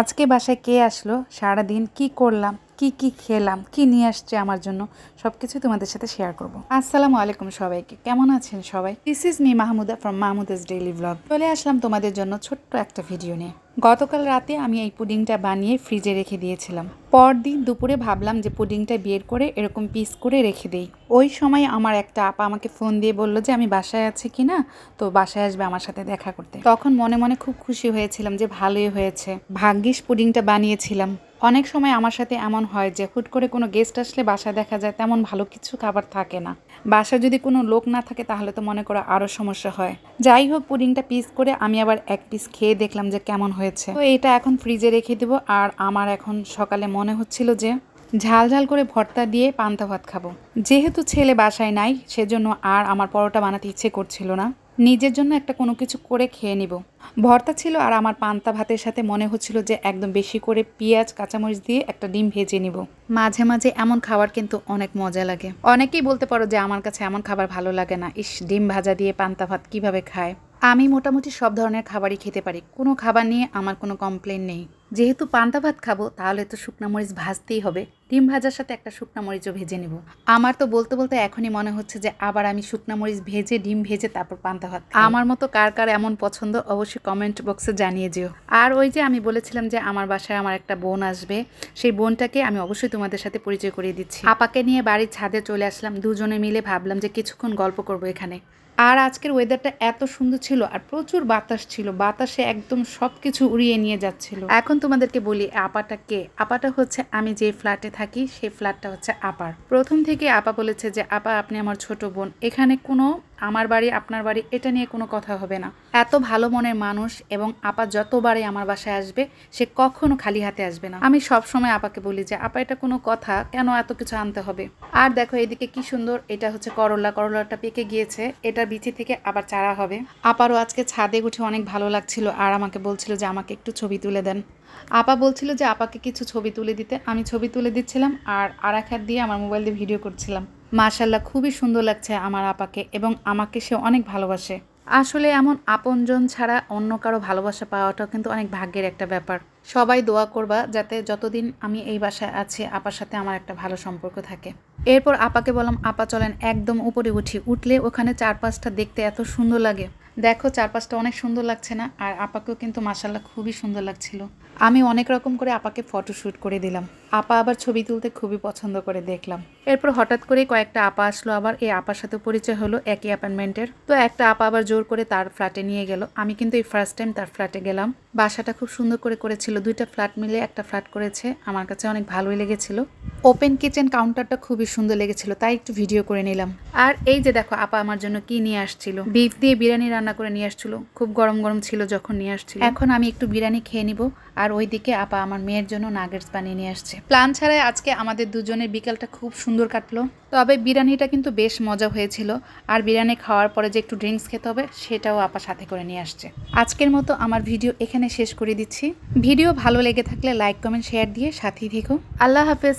আজকে বাসায় কে আসলো? সারাদিন কি করলাম? কি কি খেলাম? কি নিয়ে আসছে আমার জন্য? সব কিছু তোমাদের সাথে শেয়ার করব। আসসালামু আলাইকুম সবাইকে। কেমন আছেন সবাই? This is me Mahmuda from Mahmuda's daily blog চলে আসলাম তোমাদের জন্য ছোট্ট একটা ভিডিও নিয়ে। গতকাল রাতে আমি এই পুডিংটা বানিয়ে ফ্রিজে রেখে দিয়েছিলাম। পরদিন দুপুরে ভাবলাম যে পুডিংটা বের করে এরকম পিস করে রেখে দেই। ওই সময় আমার একটা আপা আমাকে ফোন দিয়ে বলল যে, আমি বাসায় আছি কি না? তো বাসায় আসবে আমার সাথে দেখা করতে। তখন মনে মনে খুব খুশি হয়েছিলাম যে, ভালোই হয়েছে। ভাগ্যিস পুডিংটা বানিয়েছিলাম। অনেক সময় আমার সাথে এমন হয় যে, হুট করে কোনো গেস্ট আসলে বাসায় দেখা যায়, তেমন ভালো কিছু খাবার থাকে না। বাসায় যদি কোনো লোক না থাকে, তাহলে তো মনে করো আরও সমস্যা হয়। যাই হোক পুডিংটা পিস করে আমি আবার এক পিস খেয়ে দেখলাম যে, কেমন হয়েছে। তো এটা এখন ফ্রিজে রেখে দেবো। আর আমার এখন সকালে মনে হচ্ছিল যে ঝাল ঝাল করে ভর্তা দিয়ে পান্তা ভাত খাব। যেহেতু ছেলে বাসায় নাই সেজন্য আর আমার পরোটা বানাতে ইচ্ছে করছিল না। নিজের জন্য একটা কোনো কিছু করে খেয়ে নিব। ভর্তা ছিল আর আমার পান্তা ভাতের সাথে মনে হচ্ছিল যে একদম বেশি করে পেঁয়াজ কাঁচামরিচ দিয়ে একটা ডিম ভেজে নিব। মাঝে মাঝে এমন খাবার কিন্তু অনেক মজা লাগে। অনেকেই বলতে পারো যে আমার কাছে এমন খাবার ভালো লাগে না। ইস ডিম ভাজা দিয়ে পান্তা ভাত কীভাবে খায়? আমি মোটামুটি সব ধরনের খাবারই খেতে পারি। কোনো খাবার নিয়ে আমার কোনো কমপ্লেন নেই। যেহেতু পান্তা ভাত খাব তাহলে তো শুকনা মরিচ ভাজতেই হবে। ডিম ভাজার সাথে একটা শুকনা মরিচও ভেজে নেব। আমার তো বলতে বলতে এখনই মনে হচ্ছে যে আবার আমি শুকনা মরিচ ভেজে, ডিম ভেজে, তারপর পান্তা ভাত আমার মতো কার কার এমন পছন্দ অবশ্যই কমেন্ট বক্সে জানিয়ে যেও আর ওই যে আমি বলেছিলাম যে আমার বাসায় আমার একটা বোন আসবে, সেই বোনটাকে আমি অবশ্যই তোমাদের সাথে পরিচয় করিয়ে দিচ্ছি। আপাকে নিয়ে বাড়ির ছাদে চলে আসলাম, দুজনে মিলে ভাবলাম যে কিছুক্ষণ গল্প করব এখানে। আর আজকের ওয়েদারটা এত সুন্দর ছিল আর প্রচুর বাতাস ছিল, বাতাসে একদম সব কিছু উড়িয়ে নিয়ে যাচ্ছিল। এখন তোমাদেরকে বলি, আপাটা কে? আপাটা হচ্ছে আমি যে ফ্ল্যাটে থাকি সেই ফ্ল্যাটটা হচ্ছে আপার। প্রথম থেকে আপা বলেছে যে, আপা, আপনি আমার ছোট বোন। এখানে কোনো আমার বাড়ি, আপনার বাড়ি, এটা নিয়ে কোনো কথা হবে না। এত ভালো মনের মানুষ এবং আপা যতবারই আমার বাসায় আসবে, সে কখনো খালি হাতে আসবে না। আমি সব সময় আপাকে বলি যে, আপা, এটা কোনো কথা, কেন এত কিছু আনতে হবে? আর দেখো, এদিকে কি সুন্দর, এটা হচ্ছে করলা। করলাটা পেকে গিয়েছে এটার বিচি থেকে আবার চারা হবে। আপারও আজকে ছাদে উঠে অনেক ভালো লাগছিল, আর আমাকে বলছিল যে, আমাকে একটু ছবি তুলে দেন। আপা বলছিল যে আপাকে কিছু ছবি তুলে দিতে। আমি ছবি তুলে দিচ্ছিলাম আর আর এক হাত দিয়ে আমার মোবাইল দিয়ে ভিডিও করছিলাম। মাশাল্লাহ খুবই সুন্দর লাগছে আমার আপাকে এবং আমাকে সে অনেক ভালোবাসে। আসলে এমন আপনজন ছাড়া অন্য কারও ভালোবাসা পাওয়াটাও কিন্তু অনেক ভাগ্যের একটা ব্যাপার। সবাই দোয়া করবা যাতে যতদিন আমি এই বাসায় আছি, আপার সাথে আমার একটা ভালো সম্পর্ক থাকে। এরপর আপাকে বললাম, আপা চলেন একদম উপরে উঠি। উঠলে ওখানে চারপাশটা দেখতে এত সুন্দর লাগে। দেখো চারপাশটা অনেক সুন্দর লাগছে না, আর আপাকেও কিন্তু মাসাল্লাহ খুবই সুন্দর লাগছিল। আমি অনেক রকম করে আপাকে ফটো শ্যুট করে দিলাম। আপা আবার ছবি তুলতে খুবই পছন্দ করে দেখলাম। এরপর হঠাৎ করে কয়েকটা আপা আসলো আবার, এই আপার সাথে পরিচয় হলো একই অ্যাপার্টমেন্টের। তো একটা আপা আবার জোর করে তার ফ্ল্যাটে নিয়ে গেল। আমি কিন্তু এই ফার্স্ট টাইম তার ফ্ল্যাটে গেলাম। বাসাটা খুব সুন্দর করে করেছিল। দুইটা ফ্ল্যাট মিলে একটা ফ্ল্যাট করেছে। আমার কাছে অনেক ভালোই লেগেছিল। ওপেন কিচেন কাউন্টারটা খুবই সুন্দর লেগেছিল, তাই একটু ভিডিও করে নিলাম। আর এই যে দেখো, আপা আমার জন্য কি নিয়ে আসছিল? বিফ দিয়ে বিরিয়ানি রান্না করে নিয়ে আসছিল, খুব গরম গরম ছিল যখন নিয়ে আসছিল। এখন আমি একটু বিরিয়ানি খেয়ে নিব, আর ওইদিকে আপা আমার মেয়ের জন্য নাগেটস বানিয়ে নিয়ে আসছে। প্ল্যান ছাড়াই আজকে আমাদের দুজনের বিকালটা খুব সুন্দর কাটলো, তবে বিরিয়ানিটা কিন্তু বেশ মজা হয়েছিল, আর বিরিয়ানি খাওয়ার পরে যে একটু ড্রিঙ্কস খেতে হবে, সেটাও আপা সাথে করে নিয়ে আসছে। আজকের মতো আমার ভিডিও এখানে শেষ করে দিচ্ছি। ভিডিও ভালো লেগে থাকলে লাইক কমেন্ট শেয়ার দিয়ে সাথেই থেকো। আল্লাহ হাফেজ